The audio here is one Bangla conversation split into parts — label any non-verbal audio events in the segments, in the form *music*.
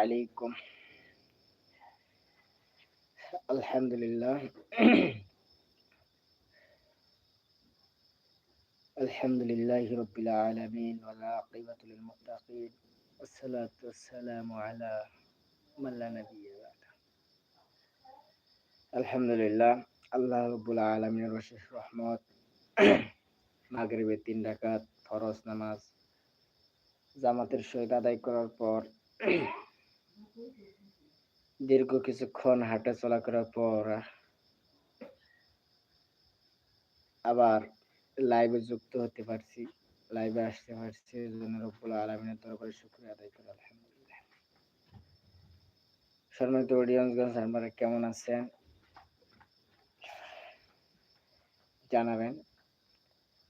عليكم الحمد لله *clears throat* الحمد لله رب العالمين والعاقبة للمتقين والصلاة والسلام على من لا نبي بعده الحمد لله আল্লাহ রব্বুল আলমিনের অশেষ রহমত মাগরিবের তিন ডাকাত ফরজ নামাজ জামাতের সহিত আদায় করার পর দীর্ঘ কিছুক্ষণ হাঁটা চলা করার পর আবার লাইভে যুক্ত হতে পারছি। লাইভে আসতে পারছি। জন্য রব্বুল আলমিনের দরবারে শুক্রিয়া আদায় করে, আলহামদুলিল্লাহ। সম্মানিত অডিয়েন্সগঞ্জ আপনারা কেমন আছেন? জানাবেন।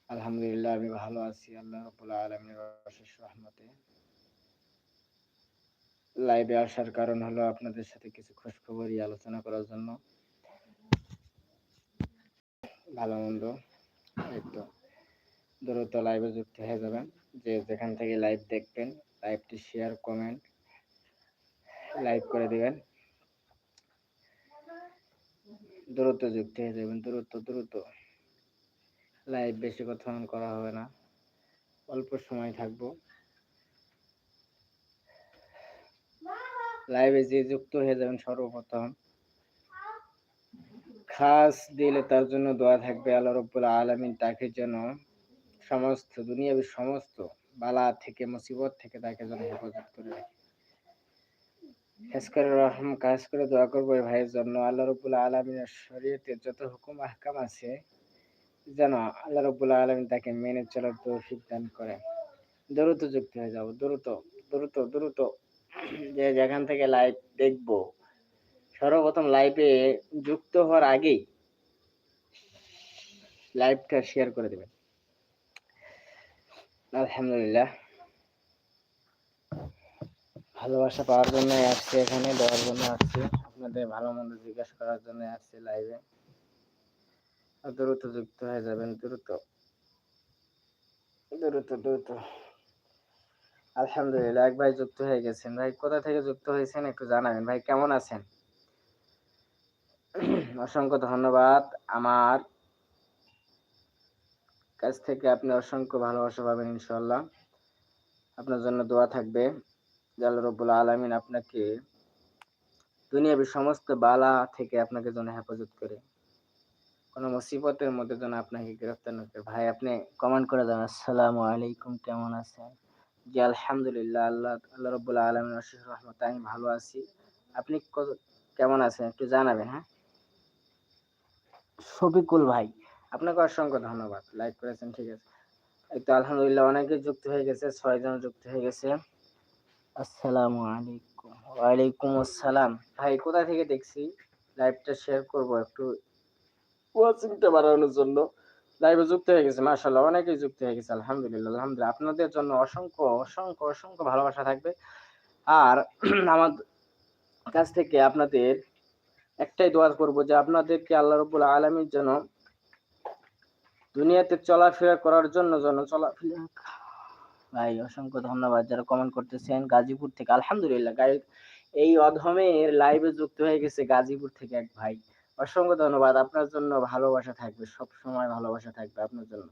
আলহামদুলিল্লাহ, আমি ভালো আছি। আল্লাহ রবুল্লা আলমীর অশেষ রহমতে। লাইভে আসার কারণ হলো আপনাদের সাথে কিছু খোঁজ খবরই আলোচনা করার জন্য। ভালো মন্দ এই তো দ্রুত লাইভে যুক্ত হয়ে যাবেন। যে যেখান থেকে লাইভ দেখবেন লাইভটি শেয়ার কমেন্ট লাইক করে দিবেন। দ্রুত যুক্ত হয়ে যাবেন, দ্রুত দ্রুত। লাইভ বেশি কথা করা হবে না। অল্প সময় থাকব। লাইভে যে যুক্ত হয়ে যাবেন সর্বপ্রথম। খাস দিলে তার জন্য দোয়া থাকবে, আল্লাহ রব্বুল আলমিন তাকে যেন সমস্ত, দুনিয়াবি সমস্ত বালা থেকে, মুসিবত থেকে তাকে যেন হেফাজত করে রাখে। খাস করে রহম কাজ করে দোয়া করব ভাইয়ের জন্য। আল্লাহ রব্বুল আলমিনের শরীয়তে যত হুকুম, আহকাম আছে, যেন আল্লাহ রব্বুল আলমিন তাকে মেনে চলার তৌফিক দান করে দ্রুত যুক্ত হয়ে যাব, দ্রুত দ্রুত দ্রুত। যে যেখান থেকে লাইভ দেখব, সর্বপ্রথম লাইভে যুক্ত হওয়ার আগেই লাইভটা শেয়ার করে দেবেন। আলহামদুলিল্লাহ। ভালোবাসা পাওয়ার জন্য আসছে এখানে, দেওয়ার জন্য আসছে। আপনাদের ভালো মন্দ জিজ্ঞাসা করার জন্য আসছে লাইভে দ্রুত যুক্ত হয়ে যাবেন, দ্রুত। দ্রুত দ্রুত। আলহামদুলিল্লাহ, এক ভাই যুক্ত হয়ে গেছেন। ভাই, কোথা থেকে যুক্ত হয়েছেন একটু জানাবেন। ভাই, কেমন আছেন? অসংখ্য ধন্যবাদ। আমার কাছ থেকে আপনি অসংখ্য ভালোবাসা পাবেন ইনশাল্লাহ আপনার জন্য দোয়া থাকবে। জাল রব্বুল আলমিন আপনাকে দুনিয়াবি সমস্ত বালা থেকে আপনাকে যেন হেফাজত করে। কোনো মুসিবতের মধ্যে যেন আপনাকে গ্রেফতার না করে। ভাই, আপনি কমেন্ট করে দেন, আসসালামু আলাইকুম, কেমন আছেন? জি আলহামদুলিল্লাহ, আল্লাহ আল্লাহ রব্বুল্লাহ আলমিন অশেষ রহমত আমি ভালো আছি। আপনি কেমন আছেন একটু জানাবেন হ্যাঁ? শফিকুল ভাই, আপনাকে অসংখ্য ধন্যবাদ। লাইক করেছেন, ঠিক আছে। এই তো আলহামদুলিল্লাহ, অনেকে যুক্ত হয়ে গেছে, ছয়জন যুক্ত হয়ে গেছে। আসসালামু আলাইকুম। ওয়ালাইকুম আসসালাম। ভাই, কোথা থেকে দেখছি? লাইভটা শেয়ার করব একটু। ওয়াচিংটা বাড়ানোর জন্য। লাইভে যুক্ত হয়ে গেছে, মাশাআল্লাহ, অনেকেই যুক্ত হয়ে গেছে, আলহামদুলিল্লাহ আলহামদুলিল্লাহ। আপনাদের জন্য অসংখ্য অসংখ্য অসংখ্য ভালোবাসা থাকবে। আর *clears throat* আমার কাছ থেকে আপনাদের একটাই দোয়া করব যে আপনাদেরকে আল্লাহ রব্বুল আলমীর জন্য দুনিয়াতে চলাফেরা করার জন্য যেন চলাফেরা *clears throat* ভাই, অসংখ্য ধন্যবাদ যারা কমেন্ট করতেছেন। গাজীপুর থেকে, আলহামদুলিল্লাহ এই অধমের লাইভে যুক্ত হয়ে গেছে গাজীপুর থেকে এক ভাই। অসংখ্য ধন্যবাদ। আপনার জন্য ভালোবাসা থাকবে সব সময় ভালোবাসা থাকবে আপনার জন্য।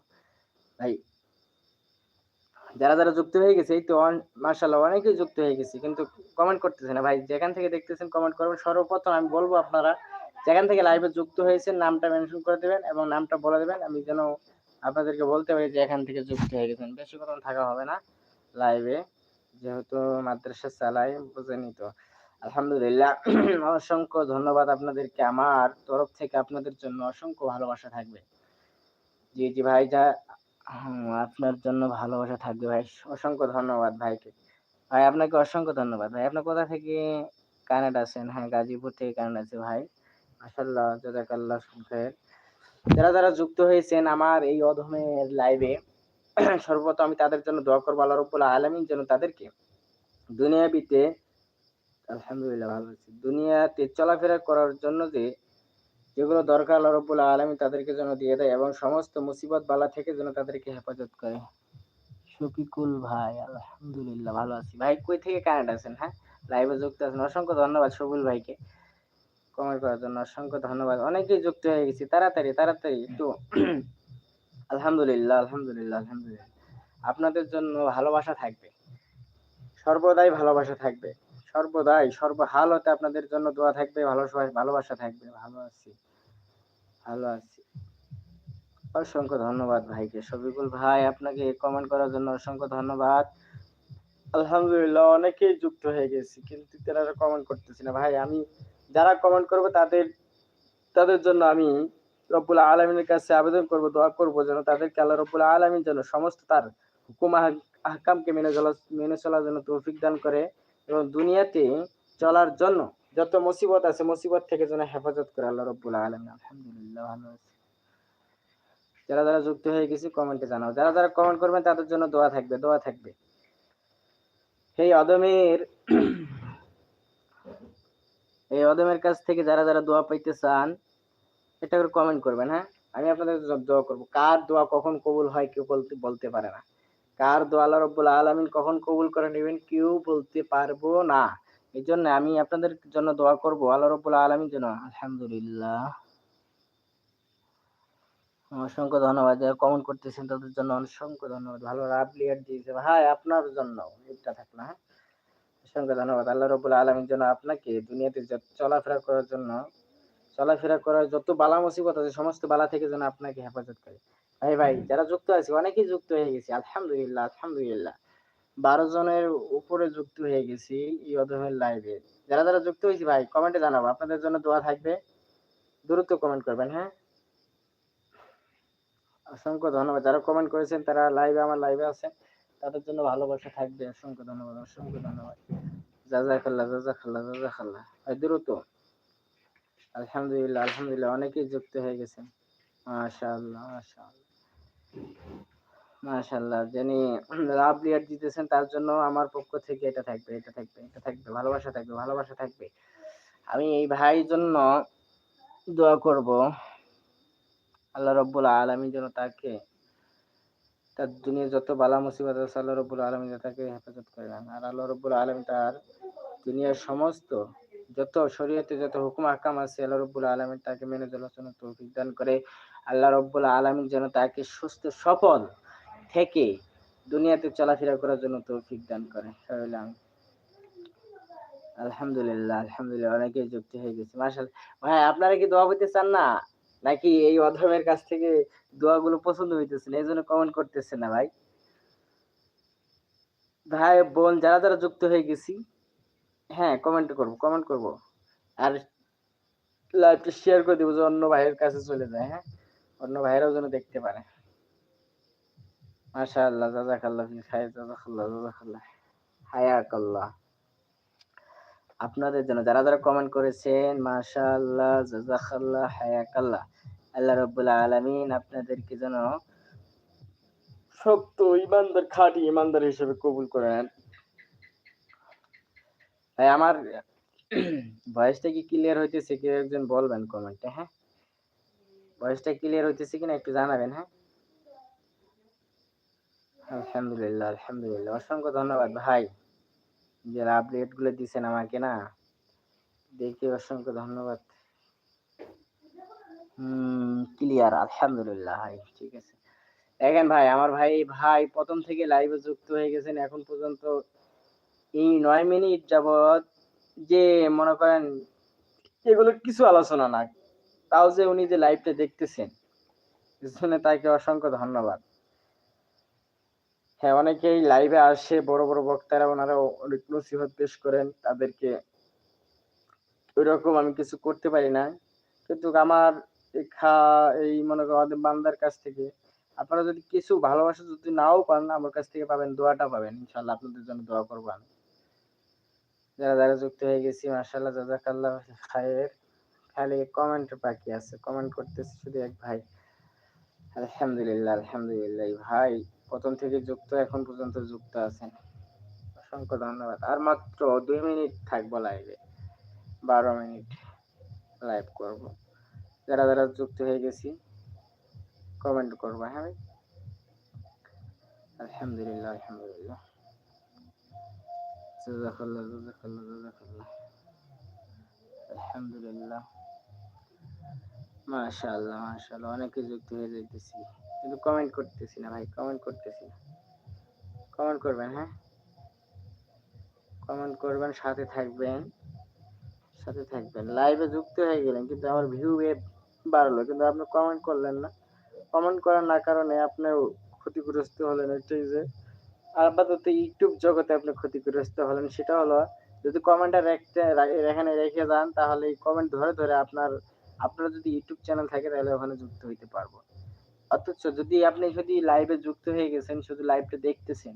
ভাই, যারা যারা যুক্ত হয়ে গেছে, এই তো মার্শাল্লাহ অনেকেই যুক্ত হয়ে গেছে, কিন্তু কমেন্ট করতেছে না। ভাই, যেখান থেকে দেখতেছেন কমেন্ট করবেন। সর্বপ্রথম আমি বলব আপনারা, যেখান থেকে লাইভে যুক্ত হয়েছেন, নামটা মেনশন করে দেবেন এবং নামটা বলে দেবেন। আমি যেন আপনাদেরকে বলতে পারি যে এখান থেকে যুক্ত হয়ে গেছেন। বেশি কথা থাকা হবে না লাইভে যেহেতু মাদ্রাসা চালাই বুঝেনি তো। আলহামদুলিল্লাহ, *clears throat* অসংখ্য ধন্যবাদ আপনাদেরকে। আমার তরফ থেকে আপনাদের জন্য অসংখ্য ভালোবাসা থাকবে। জি জি ভাই যা আপনার জন্য ভালোবাসা থাকবে ভাই। অসংখ্য ধন্যবাদ ভাইকে। ভাই, আপনাকে অসংখ্য ধন্যবাদ ভাই। আপনার কোথা থেকে কানাডা আছেন? হ্যাঁ গাজীপুর থেকে কানাডা আছে ভাই। মাসাল্লাহ জাজাকাল্লাহ সংখ্যায় যারা যারা যুক্ত হয়েছেন আমার এই অধমের লাইভে *clears throat* সর্বপ্রথম আমি তাদের জন্য দোয়া করব। আল্লাহ রব্বুল আলমিন যেন তাদেরকে দুনিয়াবিতে আলহামদুলিল্লাহ ভালো আছি। দুনিয়াতে চলাফেরা করার জন্য যে, যেগুলো দরকার আল্লাহ আলমী তাদেরকে যেন দিয়ে দেয় এবং সমস্ত মুসিবত বালা থেকে যেন তাদেরকে হেফাজত করে। শফিকুল ভাই, আলহামদুলিল্লাহ ভালো আছি। ভাই, কই থেকে কানাডা আছেন হ্যাঁ? লাইভে যুক্ত আছেন। অসংখ্য ধন্যবাদ সবুল ভাইকে। কমেন্ট করার জন্য অসংখ্য ধন্যবাদ। অনেকেই যুক্ত হয়ে গেছি। তাড়াতাড়ি তাড়াতাড়ি একটু *clears throat* আলহামদুলিল্লাহ আলহামদুলিল্লাহ আলহামদুলিল্লাহ। আপনাদের জন্য ভালোবাসা থাকবে। সর্বদাই ভালোবাসা থাকবে। সর্বদাই, সর্বহালতে আপনাদের জন্য দোয়া থাকবে ভালোবাসা ভালোবাসা থাকবে, ভালো আছি ভালো আছি। অসংখ্য ধন্যবাদ ভাইকে। শফিকুল ভাই, আপনাকে কমেন্ট করার জন্য অসংখ্য ধন্যবাদ। আলহামদুলিল্লাহ, অনেকেই যুক্ত হয়ে গেছি, কিন্তু তারা কমেন্ট করতেছি না। ভাই, আমি যারা কমেন্ট করবে তাদের তাদের জন্য আমি রব্বুল আলমিনের কাছে আবেদন করব, দোয়া করব যেন তাদেরকে আল্লাহ রব্বুল আলমিন জন্য সমস্ত তার হুকুম, আহ- আহকামকে মেনে চলা, মেনে চলার জন্য তৌফিক দান করে। এবং দুনিয়াতে চলার জন্য যত মুসিবত আছে, মুসিবত থেকে যেন হেফাজত করে আল্লাহ রব্বুল আলমিন। আলহামদুলিল্লাহ, ভালো আছি। যারা যারা যুক্ত হয়ে গেছি কমেন্টে জানাও। যারা যারা কমেন্ট করবেন, তাদের জন্য দোয়া থাকবে দোয়া থাকবে। *coughs* এই অদমের এই অদমের কাছ থেকে যারা যারা দোয়া পাইতে চান এটা করে কমেন্ট করবেন হ্যাঁ? আমি আপনাদের দোয়া করব। কার দোয়া কখন কবুল হয়, কেউ বলতে বলতে পারে না। কার দোয়া আল্লাহ রব্বুল আলামিন কখন কবুল করে নেবেন কেউ বলতে পারব না। এই জন্য আমি আপনাদের জন্য দোয়া করব। আল্লাহ রব্বুল আলামিন যেন আলহামদুলিল্লাহ। অসংখ্য ধন্যবাদ যারা কমেন্ট করতেছেন, তাদের জন্য অসংখ্য ধন্যবাদ। ভালো আপলিয়ার দিয়েছে। ভাই, আপনার জন্য এটা থাক না হ্যাঁ? অসংখ্য ধন্যবাদ। আল্লাহ রবুল আলমীর জন্য আপনাকে দুনিয়াতে চলাফেরা করার জন্য চলাফেরা করার যত বালা মুসিবত আছে, সমস্ত বালা থেকে যেন আপনাকে হেফাজত করে। ভাই ভাই, যারা যুক্ত আছে, অনেকেই যুক্ত হয়ে গেছে। আলহামদুলিল্লাহ আলহামদুলিল্লাহ। বারো জনের উপরে যুক্ত হয়ে গেছি এই লাইভে যারা যারা যুক্ত হয়েছে, ভাই কমেন্টে জানাব। আপনাদের জন্য দোয়া থাকবে। দ্রুত কমেন্ট করবেন হ্যাঁ? অসংখ্য ধন্যবাদ। যারা কমেন্ট করেছেন, তারা লাইভে আমার লাইভে আছেন, তাদের জন্য ভালোবাসা থাকবে। অসংখ্য ধন্যবাদ অসংখ্য ধন্যবাদ। জাজাকাল্লাহ জাজাকাল্লাহ। ভাই, দ্রুত। আলহামদুলিল্লাহ আলহামদুলিল্লাহ। অনেকেই যুক্ত হয়ে গেছেন। মাশাআল্লাহ মাশাআল্লাহ। মাশাআল্লাহ, যিনি লাভ লিয়ার দিতেছেন তার জন্য আমার পক্ষ থেকে এটা থাকবে এটা থাকবে এটা থাকবে, ভালোবাসা থাকবে ভালোবাসা থাকবে। আমি এই ভাই জন্য দোয়া করব। আল্লাহ রব্বুল আলমী যেন তাকে, তার দুনিয়ার যত বালা মুসিবত আছে, আল্লাহ রব্বুল আলমী তাকে হেফাজত করে নেন। আর আল্লাহ রব্বুল আলমী তার দুনিয়ার সমস্ত যত শরীয়তে যত হুকুম আকাম আছে, আল্লাহ রব্বুল আলমী তাকে মেনে চলার জন্য তৌফিক দান করে। আল্লাহ রব্বুল আলমী যেন তাকে সুস্থ সফল থেকে দুনিয়াতে চলাফেরা করার জন্য তৌফিক দান করে আলহামদুলিল্লাহ আলহামদুলিল্লাহ, অনেকেই যুক্ত হয়ে গেছে। মার্শাল ভাই, আপনারা কি দোয়া পেতে চান না? নাকি এই অধমের কাছ থেকে দোয়াগুলো পছন্দ হইতেছে না? এই জন্য কমেন্ট করতেছে না ভাই। ভাই, বোন, যারা যারা যুক্ত হয়ে গেছি হ্যাঁ কমেন্ট করব কমেন্ট করব। আর লাইভটা শেয়ার করে দেবো যে অন্য ভাইয়ের কাছে চলে যায় হ্যাঁ? অন্য ভাইয়েরাও যেন দেখতে পারে। মাশাআল্লাহ আপনাদের জন্য যারা যারা কমেন্ট করেছেন, মাশাআল্লাহ, জাযাকাল্লাহ, হায়াকাল্লাহ, আল্লাহ রাব্বুল আলামিন আপনাদেরকে যেন শক্ত ইমানদার খাঁটি ইমানদার হিসেবে কবুল করে নেন ভাই, আমার ভয়েসটা কি ক্লিয়ার হইতেছে কেউ একজন বলবেন কমেন্টে হ্যাঁ? ভয়েসটা ক্লিয়ার হইতেছে কিনা একটু জানাবেন হ্যাঁ? আলহামদুলিল্লাহ আলহামদুলিল্লাহ। অসংখ্য ধন্যবাদ ভাই যে আপডেটগুলো দিছেন আমাকে, না? দেখি অসংখ্য ধন্যবাদ। হুম ক্লিয়ার আলহামদুলিল্লাহ ভাই, ঠিক আছে। দেখেন ভাই, আমার ভাই ভাই প্রথম থেকে লাইভে যুক্ত হয়ে গেছেন, এখন পর্যন্ত এই নয় মিনিট যাবত যে মনে করেন এগুলো কিছু আলোচনা না, তাও যে উনি যে লাইভটা দেখতেছেন জন্য তাকে অসংখ্য ধন্যবাদ। হ্যাঁ অনেকেই লাইভে আসে, বড় বড় বক্তারা ওনারা অনেক নসিহত পেশ করেন, তাদেরকে ওইরকম আমি কিছু করতে পারি না। কিন্তু আমার খা এই মনে আমাদের বান্দার কাছ থেকে, আপনারা যদি কিছু ভালোবাসা যদি নাও পান, আমার কাছ থেকে পাবেন, দোয়াটা পাবেন ইনশাল্লাহ আপনাদের জন্য দোয়া করব আমি। যারা যারা যুক্ত হয়ে গেছি মার্শাল্লাহ জাজাকাল্লাহ খায়ের খালি কমেন্ট বাকি আছে, কমেন্ট করতেছে শুধু এক ভাই। আলহামদুলিল্লাহ আলহামদুলিল্লাহ, ভাই, প্রথম থেকে যুক্ত, এখন পর্যন্ত যুক্ত আছেন। অসংখ্য ধন্যবাদ। আর মাত্র দুই মিনিট থাকব লাইভে বারো মিনিট লাইভ করব। যারা যারা যুক্ত হয়ে গেছি, কমেন্ট করব হ্যাঁ আলহামদুলিল্লাহ আলহামদুলিল্লাহ। জাযাকাল্লাহ জাযাকাল্লাহ জাযাকাল্লাহ আলহামদুলিল্লাহ। মাশাআল্লাহ মাশাআল্লাহ, অনেকে যুক্ত হয়ে যাইতেছি। কিন্তু কমেন্ট করতেছি না ভাই কমেন্ট করতেছি না। কমেন্ট করবেন হ্যাঁ? কমেন্ট করবেন, সাথে থাকবেন। সাথে থাকবেন। লাইভে যুক্ত হয়ে গেলেন, কিন্তু আমার ভিউ বাড়লো। কিন্তু আপনি কমেন্ট করলেন না। কমেন্ট করার না কারণে আপনি ক্ষতিগ্রস্ত হলেন, এটাই যে আপাতত ইউটিউব জগতে আপনি ক্ষতিগ্রস্ত হলেন, সেটা হলো যদি কমেন্টটা রেখতে এখানে রেখে যান, তাহলে এই কমেন্ট ধরে ধরে আপনার আপনার যদি ইউটিউব চ্যানেল থাকে, তাহলে ওখানে যুক্ত হইতে পারব। অথচ যদি আপনি যদি লাইভে যুক্ত হয়ে গেছেন, শুধু লাইভটা দেখতেছেন,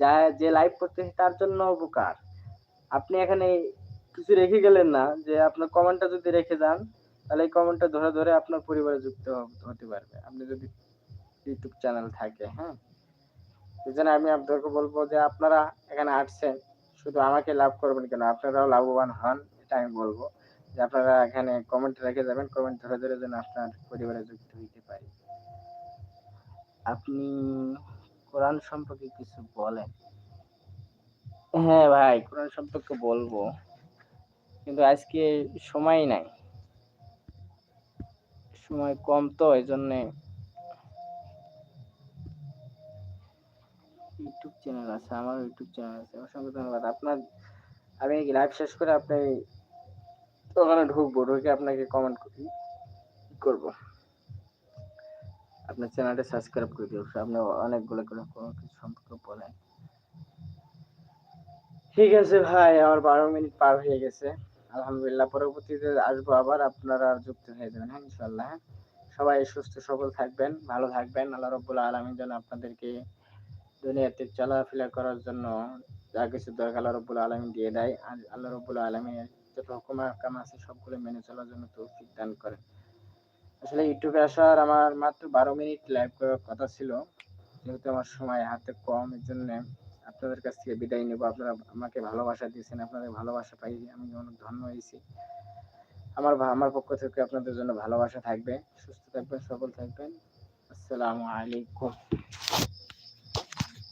যা, যে লাইভ করতেছে তার জন্য উপকার। আপনি এখানে কিছু রেখে গেলেন না, যে আপনার কমেন্টটা যদি রেখে যান, তাহলে এই কমেন্টটা ধরে ধরে আপনার পরিবারে যুক্ত হতে পারবে, আপনি যদি ইউটিউব চ্যানেল থাকে হ্যাঁ। এই জন্য আমি আপনাদেরকে বলব যে আপনারা এখানে আসছেন, শুধু আমাকে লাভ করবেন কেন? আপনারাও লাভবান হন, এটা আমি বলব। যে আপনারা এখানে কমেন্ট রেখে যাবেন কমেন্ট ধরে ধরে যেন আপনার পরিবারে যুক্ত হইতে পারি। আপনি কোরআন সম্পর্কে কিছু বলেন? হ্যাঁ ভাই, কোরআন সম্পর্কে বলব। কিন্তু আজকে সময় নাই। সময় কম তো এই জন্যে চ্যানেল আছে, আমার ইউটিউব চ্যানেল আছে, অসংখ্য ধন্যবাদ। আপনার, আমি লাইভ শেষ করে আপনি ওখানে ঢুকবো, ঢুকে আপনাকে কমেন্ট করব। আপনার চ্যানেলটা সাবস্ক্রাইব করে দিও, আপনি অনেকগুলো করে কোনো কিছু সম্পর্কে বলেন। ঠিক আছে ভাই, আমার বারো মিনিট পার হয়ে গেছে। আলহামদুলিল্লাহ, পরবর্তীতে আসব আবার, আপনারা যুক্ত হয়ে যাবেন হ্যাঁ ইনশাল্লাহ সবাই সুস্থ, সবল থাকবেন, ভালো থাকবেন। আল্লাহ রব্বুল আলমীর যেন আপনাদেরকে দুনিয়াতে চলাফেরা করার জন্য যা কিছু দরকার আল্লাহ রব্বুল আলমী দিয়ে দেয়। আর আল্লাহ রব্বুল আলমীর যত হুকুম কাম আছে সবগুলো মেনে চলার জন্য তৌফিক দান করেন। আসলে ইউটিউবে আসার আমার মাত্র বারো মিনিট লাইভ করার কথা ছিল। যেহেতু আমার সময় হাতে কম এর জন্য আপনাদের কাছ থেকে বিদায় নেব। আপনারা আমাকে ভালোবাসা দিয়েছেন, আপনাদের ভালোবাসা পাই, আমি অনেক ধন্য হয়েছি। আমার আমার পক্ষ থেকে আপনাদের জন্য ভালোবাসা থাকবে। সুস্থ থাকবেন, সবল থাকবেন। আসসালামু আলাইকুম।